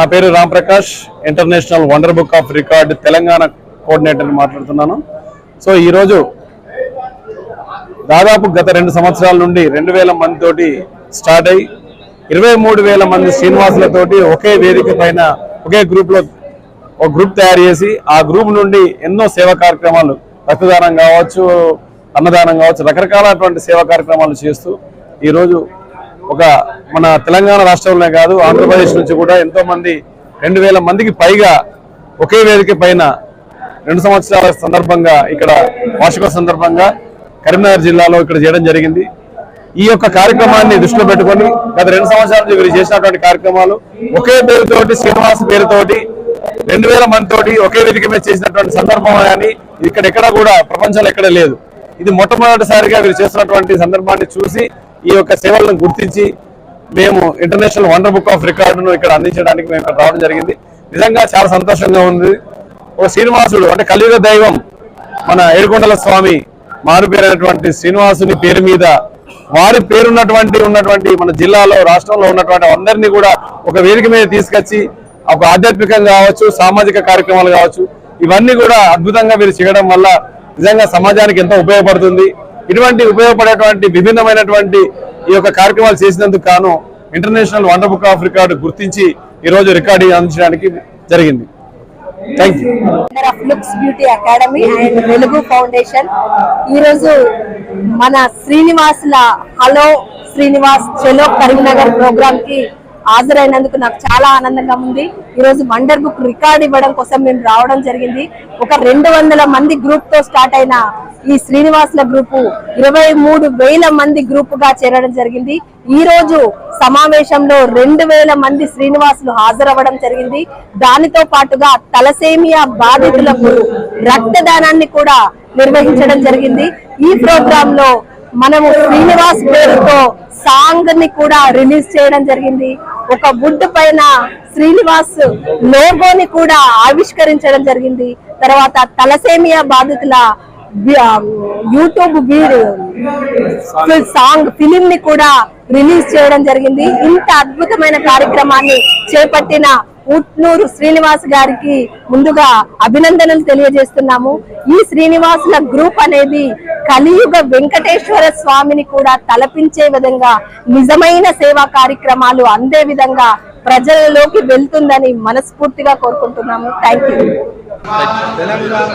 నా పేరు Ramprakash international wonder book of record Telangana coordinator మాట్లాడుతున్నాను. సో ఈరోజు దాదాపు గత రెండు సంవత్సరాల నుండి రెండు వేల మందితోటి స్టార్ట్ అయ్యి ఇరవై మూడు వేల మంది శ్రీనివాసులతోటి ఒకే వేదిక పైన ఒకే గ్రూప్లో ఒక గ్రూప్ తయారు చేసి ఆ గ్రూప్ నుండి ఎన్నో సేవా కార్యక్రమాలు రక్తదానం కావచ్చు అన్నదానం కావచ్చు రకరకాలటువంటి సేవా కార్యక్రమాలు చేస్తూ ఈరోజు ఒక మన తెలంగాణ రాష్ట్రంలోనే కాదు ఆంధ్రప్రదేశ్ నుంచి కూడా ఎంతో మంది రెండు వేల మందికి పైగా ఒకే వేదిక పైన రెండు సంవత్సరాల సందర్భంగా ఇక్కడ వార్షిక సందర్భంగా కరీంనగర్ జిల్లాలో ఇక్కడ చేయడం జరిగింది. ఈ యొక్క కార్యక్రమాన్ని దృష్టిలో పెట్టుకొని గత రెండు సంవత్సరాల నుంచి వీరు చేసినటువంటి కార్యక్రమాలు ఒకే పేరుతోటి శ్రీనివాస్ పేరుతోటి రెండు వేల మందితోటి ఒకే వేదిక మీద చేసినటువంటి సందర్భం కానీ ఇక్కడ ఎక్కడ కూడా ప్రపంచంలో ఎక్కడ లేదు. ఇది మొట్టమొదటిసారిగా వీరు చేస్తున్నటువంటి సందర్భాన్ని చూసి ఈ యొక్క సేవలను గుర్తించి మేము ఇంటర్నేషనల్ వండర్ బుక్ ఆఫ్ రికార్డును ఇక్కడ అందించడానికి మేము ఇక్కడ రావడం జరిగింది. నిజంగా చాలా సంతోషంగా ఉంది. ఓ శ్రీనివాసుడు అంటే కలియుగ దైవం మన ఏడుకొండల స్వామి మారు పేరైనటువంటి శ్రీనివాసుని పేరు మీద వారి పేరున్నటువంటి ఉన్నటువంటి మన జిల్లాలో రాష్ట్రంలో ఉన్నటువంటి అందరినీ కూడా ఒక వేదిక మీద తీసుకొచ్చి ఒక ఆధ్యాత్మికంగా కావచ్చు సామాజిక కార్యక్రమాలు కావచ్చు ఇవన్నీ కూడా అద్భుతంగా మీరు చేయడం వల్ల నిజంగా సమాజానికి ఎంతో ఉపయోగపడుతుంది. ఇటువంటి ఉపయోగపడేటువంటి విభిన్నమైనటువంటి ఈ యొక్క కార్యక్రమాలు చేసినందుకు గాను international wonder book of record గుర్తించి ఈ రోజు రికార్డింగ్ అందించడానికి జరిగింది. Thank you of looks beauty academy and Velugu foundation ఈ రోజు మన శ్రీనివాసుల హలో శ్రీనివాస్ చెలో కరీంనగర్ ప్రోగ్రామ్కి హాజరైనందుకు నాకు చాలా ఆనందంగా ఉంది. ఈ రోజు వండర్ బుక్ రికార్డ్ ఇవ్వడం కోసం మేము రావడం జరిగింది. ఒక రెండు వందల మంది గ్రూప్తో స్టార్ట్ అయిన ఈ శ్రీనివాసుల గ్రూపు ఇరవై మూడు వేల మంది గ్రూప్గా చేరడం జరిగింది. ఈ రోజు సమావేశంలో రెండు వేల మంది శ్రీనివాసులు హాజరవ్వడం జరిగింది. దానితో పాటుగా తలసేమియా బాధితులకు రక్తదానాన్ని కూడా నిర్వహించడం జరిగింది. ఈ ప్రోగ్రామ్లో మనము శ్రీనివాస్ పేరుతో సాంగ్ని కూడా రిలీజ్ చేయడం జరిగింది. ఒక వుడ్ పైన శ్రీనివాస్ లోగోని కూడా ఆవిష్కరించడం జరిగింది. తర్వాత తలసేమియా బాధితుల యూట్యూబ్ వీడియో సాంగ్ ఫిలిం ని కూడా రిలీజ్ చేయడం జరిగింది. ఇంత అద్భుతమైన కార్యక్రమాన్ని చేపట్టిన ఉట్నూరు శ్రీనివాస్ గారికి ముందుగా అభినందనలు తెలియజేస్తున్నాము. ఈ శ్రీనివాసుల గ్రూప్ అనేది కలియుగ వెంకటేశ్వర స్వామిని కూడా తలపించే విధంగా నిజమైన సేవా కార్యక్రమాలు అందే విధంగా ప్రజలలోకి వెళ్తుందని మనస్ఫూర్తిగా కోరుకుంటున్నాము. Thank you Telangana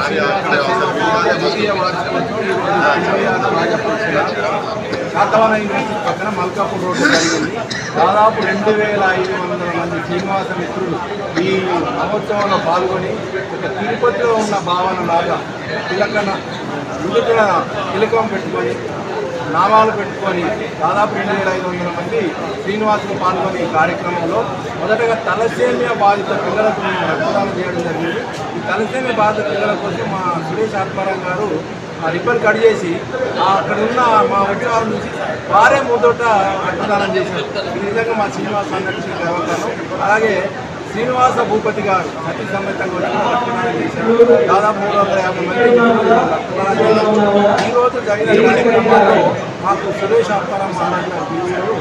Srinivasa Satavahana university పక్కన మల్కాపూర్ రోడ్డు జరిగింది. దాదాపు రెండు వేల ఐదు వందల మంది శ్రీనివాస మిత్రులు ఈ మహోత్సవంలో పాల్గొని ఒక తిరుపతిలో ఉన్న భావన లాగా తిలకన ఇందుకుల తిలకం పెట్టుకొని నామాలు పెట్టుకొని దాదాపు రెండు వేల ఐదు వందల మంది శ్రీనివాసులు పాల్గొని ఈ కార్యక్రమంలో మొదటగా తలసేమియా బాధిత పిల్లలకు రక్తదానం చేయడం జరిగింది. ఈ తలసేమియా బాధిత పిల్లల కోసం మా సురేష్ ఆత్మారాం గారు ఆ రిబ్బన్ కట్ చేసి అక్కడ ఉన్న మా వచ్చిన వాళ్ళ నుంచి వారే మూతోట రక్తదానం చేశారు. ఈ విధంగా మా శ్రీనివాస అందరికీ గర్వకారణం అలాగే శ్రీనివాస భూపతి గారు అతి సమేతంగా వచ్చి రక్తదానం చేశారు. దాదాపు మూడు వందల యాభై మంది రక్తదానం చేశారు. ఈ జరిగిన కార్యక్రమంలో మాకు సురేష్ అప్పారం మహారాజు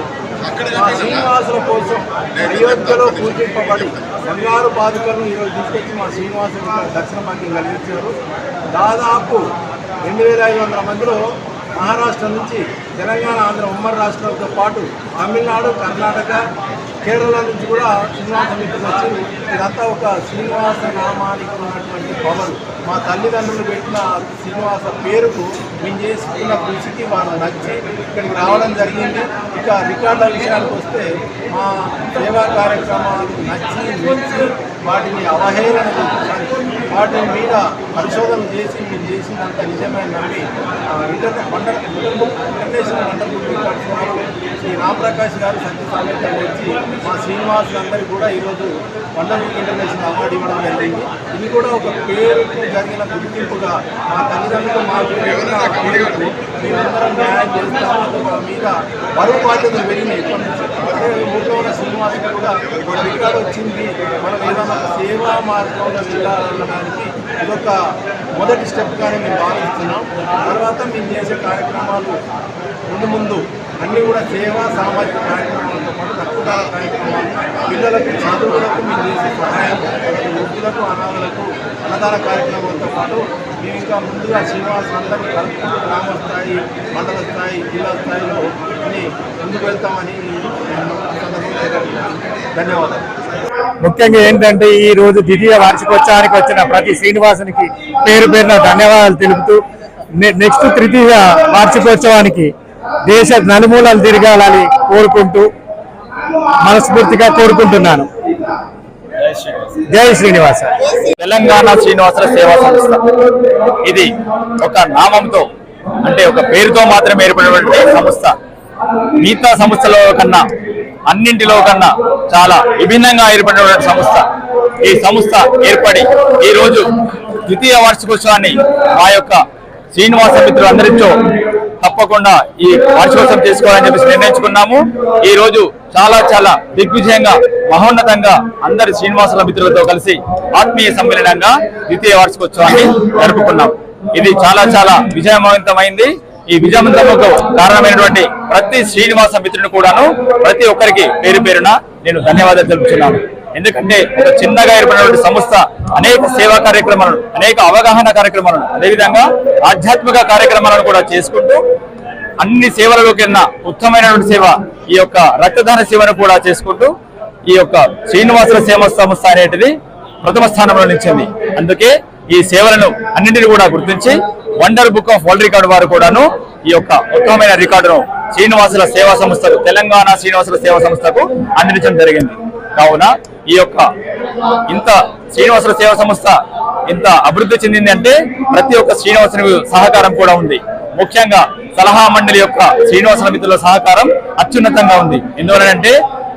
మా శ్రీనివాసుల కోసం అయోధ్యలో పూజింపబడి బంగారు బాధికలను ఈరోజు తీసుకొచ్చి మా శ్రీనివాసుల దక్షిణ భాగ్యం కలిగించారు. దాదాపు రెండు వేల ఐదు వందల మందిలో మహారాష్ట్ర నుంచి తెలంగాణ ఆంధ్ర ఉమ్మడి రాష్ట్రాలతో పాటు తమిళనాడు కర్ణాటక కేరళ నుంచి కూడా శ్రీనివాస మిత్రులు వచ్చి ఇదంతా ఒక శ్రీనివాస నామానికి ఉన్నటువంటి పవర్. మా తల్లిదండ్రులు పెట్టిన శ్రీనివాస పేరుకు మేము చేసుకున్న కృషికి వాళ్ళు నచ్చి ఇక్కడికి రావడం జరిగింది. ఇక రికార్డుల విషయానికి వస్తే మా సేవా కార్యక్రమాలు నచ్చి మెచ్చి వాటిని అవహేళన వాటి మీద పరిశోధన చేసి మీరు చేసినంత నిజమే నమ్మి inter wonder international wonder Shri Ramprakash గారు సత్య సమేతంగా వచ్చి మా శ్రీనివాస్ అందరికీ కూడా ఈరోజు వండర్ ఇంటర్నేషనల్ అవార్డు ఇవ్వడం జరిగింది. ఇది కూడా ఒక పేరుకు జరిగిన గుర్తింపుగా మా తల్లిదండ్రులు మాకు పెట్టిన న్యాయం మీద బరువు బాధ్యతలు పెరిగింది ఇప్పటి నుంచి. ఊళ్ళో ఉన్న శ్రీనివాసులు కూడా రికార్డు వచ్చింది. మనం ఏదైనా సేవా మార్గంలో వెళ్ళాలనడానికి ఇదొక మొదటి స్టెప్గానే మేము భావిస్తున్నాం. తర్వాత మేము చేసే కార్యక్రమాలు ముందు ముందు అన్నీ కూడా సేవా సామాజిక కార్యక్రమాలతో పాటు రక్తదాన కార్యక్రమాలు పిల్లలకు చదువులకు మేము చేసే సహాయం వృద్ధులకు అనాథలకు అన్నదాన కార్యక్రమాలతో పాటు మేము ఇంకా ముందుగా శ్రీనివాసం అందరినీ కలుపుకుంటూ గ్రామ స్థాయి మండల స్థాయి జిల్లా స్థాయిలో ముందుకు వెళ్తామని ధన్యవాదాలు. ముఖ్యంగా ఏంటంటే ఈ రోజు ద్వితీయ వార్షికోత్సవానికి వచ్చిన ప్రతి శ్రీనివాసునికి పేరు పేరున ధన్యవాదాలు తెలుపుతూ నెక్స్ట్ తృతీయ వార్షికోత్సవానికి దేశ నలుమూలలు తిరగాలని కోరుకుంటూ మనస్ఫూర్తిగా కోరుకుంటున్నాను. జై శ్రీనివాస. తెలంగాణ శ్రీనివాసుల సేవా సంస్థ. ఇది ఒక నామంతో అంటే ఒక పేరుతో మాత్రమే ఏర్పడినటువంటి సంస్థ. మిగతా సంస్థల కన్నా అన్నింటిలో కన్నా చాలా విభిన్నంగా ఏర్పడినటువంటి సంస్థ. ఈ సంస్థ ఏర్పడి ఈ రోజు ద్వితీయ వార్షికోత్సవాన్ని మా యొక్క శ్రీనివాస మిత్రులందరితో తప్పకుండా ఈ వార్షికోత్సవం చేసుకోవాలని చెప్పేసి నిర్ణయించుకున్నాము. ఈ రోజు చాలా చాలా దిగ్విజయంగా మహోన్నతంగా అందరి శ్రీనివాసుల మిత్రులతో కలిసి ఆత్మీయ సమ్మేళనంగా ద్వితీయ వార్షికోత్సవాన్ని జరుపుకున్నాం. ఇది చాలా చాలా విజయవంతమైంది. ఈ విజయవంతముకు కారణమైనటువంటి ప్రతి శ్రీనివాస మిత్రుని కూడాను ప్రతి ఒక్కరికి పేరు పేరున నేను ధన్యవాదాలు తెలుపుతున్నాను. ఎందుకంటే ఒక చిన్నగా ఏర్పడినటువంటి సంస్థ అనేక సేవా కార్యక్రమాలను అనేక అవగాహన కార్యక్రమాలను అదేవిధంగా ఆధ్యాత్మిక కార్యక్రమాలను కూడా చేసుకుంటూ అన్ని సేవలలో కన్నా ఉత్తమమైనటువంటి సేవ ఈ యొక్క రక్తదాన సేవను కూడా చేసుకుంటూ ఈ యొక్క శ్రీనివాసుల సేవ సంస్థ అనేటిది ప్రథమ స్థానంలో నిలిచింది. అందుకే ఈ సేవలను అన్నింటినీ కూడా గుర్తించి wonder book of world record వారు కూడాను ఈ యొక్క ఉత్తమమైన రికార్డును శ్రీనివాసుల సేవా సంస్థకు తెలంగాణ శ్రీనివాసుల సేవా సంస్థకు అందించడం జరిగింది. కావున ఈ యొక్క ఇంత శ్రీనివాసుల సేవా సంస్థ ఇంత అభివృద్ధి చెందింది అంటే ప్రతి ఒక్క శ్రీనివాసుని సహకారం కూడా ఉంది. ముఖ్యంగా సలహా మండలి యొక్క శ్రీనివాసుల మిత్రుల సహకారం అత్యున్నతంగా ఉంది. ఎందువలనంటే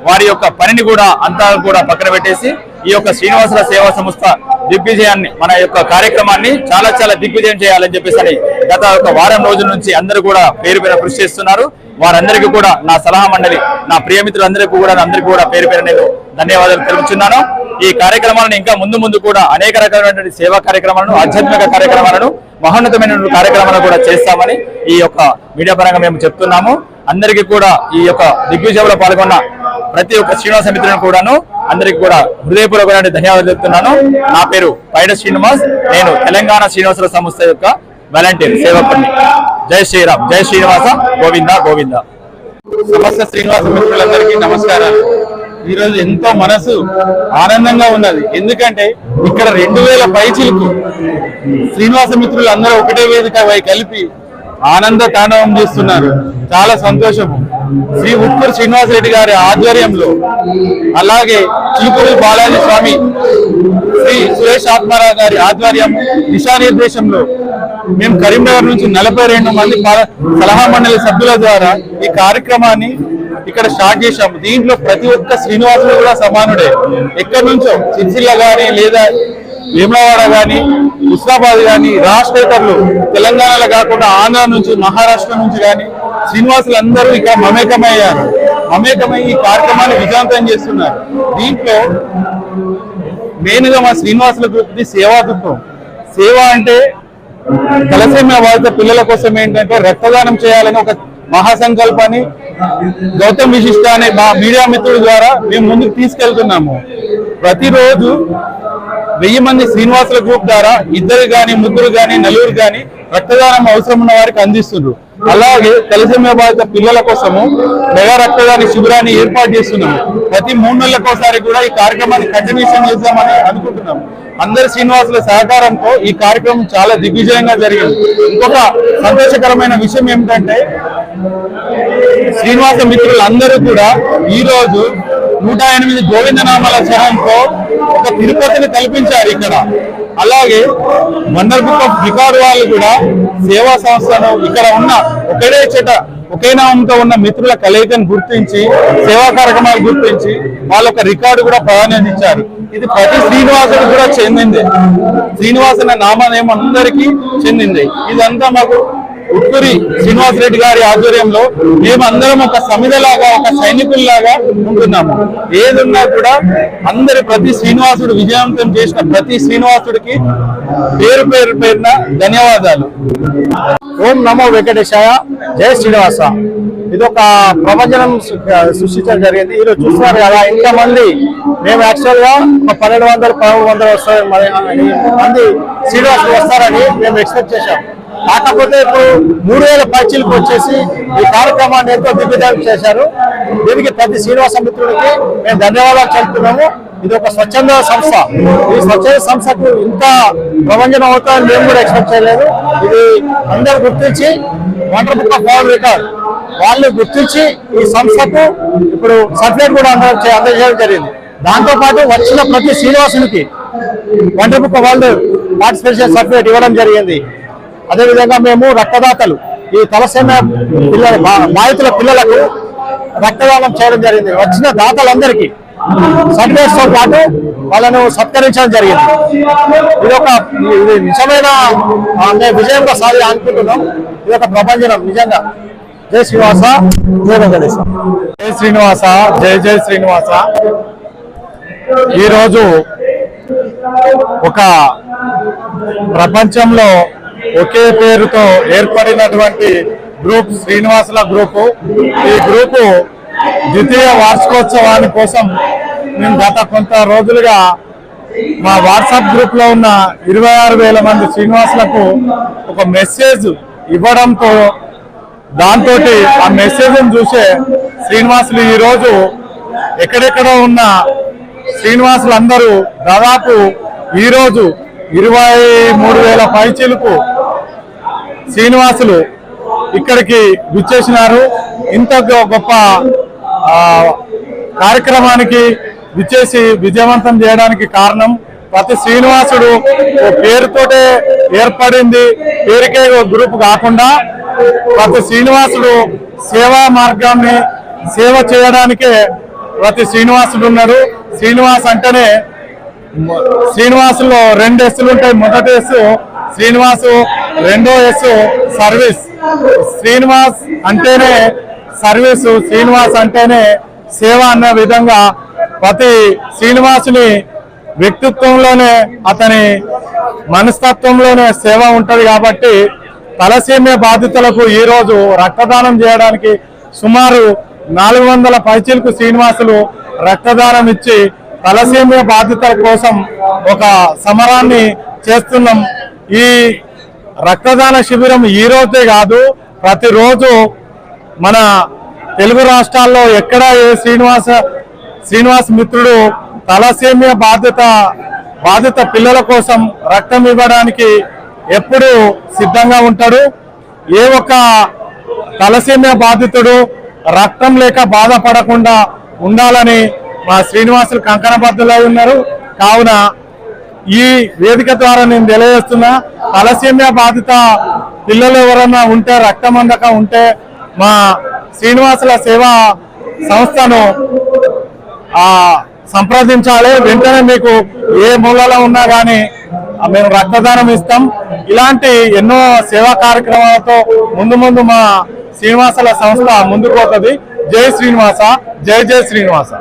వారి యొక్క పనిని కూడా అంతా కూడా పక్కన పెట్టేసి ఈ యొక్క శ్రీనివాసుల సేవా సంస్థ దిగ్విజయాన్ని మన యొక్క కార్యక్రమాన్ని చాలా చాలా దిగ్విజయం చేయాలని చెప్పేసి గత ఒక వారం రోజుల నుంచి అందరూ కూడా పేరు పేరు కృషి చేస్తున్నారు. వారందరికీ కూడా నా సలహా మండలి నా ప్రియమిత్రులందరికీ కూడా అందరికీ కూడా పేరు పేరు నేను ధన్యవాదాలు తెలుపుతున్నాను ఈ కార్యక్రమాలను ఇంకా ముందు ముందు కూడా అనేక రకమైనటువంటి సేవా కార్యక్రమాలను ఆధ్యాత్మిక కార్యక్రమాలను మహోన్నతమైన కార్యక్రమాలను కూడా చేస్తామని ఈ యొక్క మీడియా పరంగా మేము చెప్తున్నాము. అందరికీ కూడా ఈ యొక్క దిగ్విజయంలో పాల్గొన్న ప్రతి ఒక్క శ్రీనివాస మిత్రులను కూడాను అందరికి కూడా హృదయపూర్వకమైన ధన్యవాదాలు చెప్తున్నాను నా పేరు పైడ శ్రీనివాస్. నేను తెలంగాణ శ్రీనివాసుల సంస్థ యొక్క వాలంటీర్ సేవకుడిని. జై శ్రీరామ్. జై శ్రీనివాస. గోవింద గోవింద. సమస్త శ్రీనివాస మిత్రులందరికీ నమస్కారాలు. ఈరోజు ఎంతో మనసు ఆనందంగా ఉన్నది. ఎందుకంటే ఇక్కడ రెండు వేల పైచిలకు శ్రీనివాస మిత్రులు అందరూ ఒకటే వేదిక కలిపి ఆనంద తాండవం చేస్తున్నారు. చాలా సంతోషము. శ్రీ ఉట్కూరు శ్రీనివాసరెడ్డి గారి ఆధ్వర్యంలో అలాగే చిలుకూరు బాలాజీ స్వామి శ్రీ సురేష్ ఆత్మారావు గారి ఆధ్వర్యం దిశానిర్దేశంలో మేము కరీంనగర్ నుంచి నలభై రెండు మంది సలహా మండలి సభ్యుల ద్వారా ఈ కార్యక్రమాన్ని ఇక్కడ స్టార్ట్ చేశాము. దీంట్లో ప్రతి ఒక్క శ్రీనివాసులు కూడా సమానుడే. ఎక్కడి నుంచో సిరిసిల్ల గాని లేదా వేములవాడ కానీ హుస్నాబాద్ కానీ రాష్ట్రేతరులు తెలంగాణలో కాకుండా ఆంధ్ర నుంచి మహారాష్ట్ర నుంచి కానీ శ్రీనివాసులు అందరూ ఇక మమేకమయ్యారు. మమేకమై ఈ కార్యక్రమాన్ని విజయవంతం చేస్తున్నారు. దీంట్లో మెయిన్గా మా శ్రీనివాసుల గ్రూప్ సేవాతృత్వం. సేవ అంటే తలసేమియా బాధిత పిల్లల కోసం ఏంటంటే రక్తదానం చేయాలని ఒక మహాసంకల్పాన్ని గౌతమ్ విశిష్ట అనే మా మీడియా మిత్రుడి ద్వారా మేము ముందుకు తీసుకెళ్తున్నాము. ప్రతిరోజు వెయ్యి మంది శ్రీనివాసుల గ్రూప్ ద్వారా ఇద్దరు గాని ముగ్గురు గాని నలుగురు గాని రక్తదానం అవసరం ఉన్న వారికి అందిస్తున్నారు అలాగే తలసేమియా బాధిత పిల్లల కోసము మెగా రక్తదాన శిబిరాన్ని ఏర్పాటు చేస్తున్నాము. ప్రతి మూడు నెలలకోసారి కూడా ఈ కార్యక్రమాన్ని కంటిన్యూషన్ చేద్దామని అనుకుంటున్నాము. అందరి శ్రీనివాసుల సహకారంతో ఈ కార్యక్రమం చాలా దిగ్విజయంగా జరిగింది. ఇంకొక సంతోషకరమైన విషయం ఏమిటంటే శ్రీనివాస మిత్రులు అందరూ కూడా ఈ రోజు నూట ఎనిమిది గోవిందనామాల సహాయంతో ఒక తిరుపతిని కల్పించారు ఇక్కడ. అలాగే వండర్ బుక్ ఆఫ్ రికార్డు వాళ్ళు కూడా సేవా సంస్థను ఇక్కడ ఉన్న ఒకటే చెట ఒకే నామంతో ఉన్న మిత్రుల కలయికను గుర్తించి సేవా కార్యక్రమాలు గుర్తించి వాళ్ళ ఒక రికార్డు కూడా ప్రాధాన్యత ఇచ్చారు. ఇది ప్రతి శ్రీనివాసుడు కూడా చెందింది. శ్రీనివాసన నామనేమం అందరికీ చెందింది. ఇదంతా మాకు ఉత్తూరి శ్రీనివాసరెడ్డి గారి ఆధ్వర్యంలో మేమందరం ఒక సమిధలాగా ఒక సైనికుల్లాగా ఉంటున్నాము. ఏదున్నా కూడా అందరి ప్రతి శ్రీనివాసుడు విజయవంతం చేసిన ప్రతి శ్రీనివాసుడికి పేరు పేరు పేరున ధన్యవాదాలు. ఓం నమో వెంకటేశాయ. జయ శ్రీనివాస. ఇది ఒక ప్రవచనం సృష్టించడం జరిగింది. ఈరోజు చూస్తున్నారు కదా ఇంతమంది మేము యాక్చువల్గా ఒక పన్నెండు వందలు పదమూడు వందలు వస్తారు మంది శ్రీనివాసులు వస్తారని మేము ఎక్స్పెక్ట్ చేశాం. కాకపోతే ఇప్పుడు మూడు వేల పైచీలకు వచ్చేసి ఈ కార్యక్రమాన్ని ఎంతో దిగ్విజయం చేశారు. దీనికి ప్రతి శ్రీనివాస మిత్రుడికి మేము ధన్యవాదాలు చెప్తున్నాము. ఇది ఒక స్వచ్ఛంద సంస్థ. ఈ స్వచ్ఛంద సంస్థకు ఇంత ప్రపంచం అవుతామని మేము కూడా ఎక్స్పెక్ట్ చేయలేదు. ఇది అందరు గుర్తించి wonder book of world record. వాళ్ళు గుర్తించి ఈ సంస్థకు ఇప్పుడు సర్టిఫికేట్ కూడా అందజేయడం జరిగింది. దాంతో పాటు వచ్చిన ప్రతి శ్రీనివాసునికి wonder book world participation certificate ఇవ్వడం జరిగింది. అదేవిధంగా మేము రక్తదాతలు. ఈ తలసేన పిల్లల బాధితుల పిల్లలకు రక్తదానం చేయడం జరిగింది. వచ్చిన దాతలందరికీ సర్టిఫికేట్స్ పాటు వాళ్ళను సత్కరించడం జరిగింది. ఇది ఒక ఇది నిజమైన మేము విజయంగా సాధి అనుకుంటున్నాం ఇది ఒక ప్రపంచం నిజంగా. జై శ్రీనివాస జై వెంకటేశ. జై శ్రీనివాస జై జై శ్రీనివాస. ఈరోజు ఒక ప్రపంచంలో ఒకే పేరుతో ఏర్పడినటువంటి గ్రూప్ శ్రీనివాసుల గ్రూపు. ఈ గ్రూపు ద్వితీయ వార్షికోత్సవాని కోసం మేము గత కొంత రోజులుగా మా వాట్సాప్ గ్రూప్లో ఉన్న ఇరవై ఆరు వేల మంది శ్రీనివాసులకు ఒక మెసేజ్ ఇవ్వడంతో దాంతో ఆ మెసేజ్ చూసే శ్రీనివాసులు ఈరోజు ఎక్కడెక్కడో ఉన్న శ్రీనివాసులందరూ దాదాపు ఈరోజు ఇరవై మూడు వేల పైచీలకు శ్రీనివాసులు ఇక్కడికి విచ్చేసినారు. ఇంత గొప్ప కార్యక్రమానికి విచ్చేసి విజయవంతం చేయడానికి కారణం ప్రతి శ్రీనివాసుడు. పేరుతోటే ఏర్పడింది పేరుకే గ్రూప్ కాకుండా ప్రతి శ్రీనివాసుడు సేవా మార్గాన్ని సేవ చేయడానికే ప్రతి శ్రీనివాసుడు ఉన్నాడు. శ్రీనివాస్ అంటేనే శ్రీనివాసులో రెండు ఎస్సులు ఉంటాయి. మొదటి ఎస్సు శ్రీనివాసు రెండో ఎస్సు సర్వీస్. శ్రీనివాస్ అంటేనే సర్వీసు శ్రీనివాస్ అంటేనే సేవ అన్న విధంగా ప్రతి శ్రీనివాసుని వ్యక్తిత్వంలోనే అతని మనస్తత్వంలోనే సేవ ఉంటది కాబట్టి తలసీమ్య బాధితులకు ఈరోజు రక్తదానం చేయడానికి సుమారు నాలుగు వందల పైచీలకు శ్రీనివాసులు రక్తదానం ఇచ్చి తలసీమ్య బాధితుల కోసం ఒక సమరాన్ని చేస్తున్నాం. ఈ రక్తదాన శిబిరం ఈ రోజే కాదు ప్రతిరోజు మన తెలుగు రాష్ట్రాల్లో ఎక్కడ ఏ శ్రీనివాస శ్రీనివాస్ మిత్రుడు తలసేమియా బాధ్యత బాధిత పిల్లల కోసం రక్తం ఇవ్వడానికి ఎప్పుడు సిద్ధంగా ఉంటాడు. ఏ ఒక్క తలసేమియా బాధితుడు రక్తం లేక బాధపడకుండా ఉండాలని మా శ్రీనివాసులు కంకణబద్ధులై ఉన్నారు. కావున ఈ వేదిక ద్వారా నేను తెలియజేస్తున్నా తలసేమియా బాధిత పిల్లలు ఎవరన్నా ఉంటే రక్తమందక ఉంటే మా శ్రీనివాసుల సేవా సంస్థను సంప్రదించాలి. వెంటనే మీకు ఏ మూలలో ఉన్నా కానీ మేము రక్తదానం ఇస్తాం. ఇలాంటి ఎన్నో సేవా కార్యక్రమాలతో ముందు ముందు మా శ్రీనివాసుల సంస్థ ముందుకు పోతుంది. జై శ్రీనివాస జై జై శ్రీనివాస.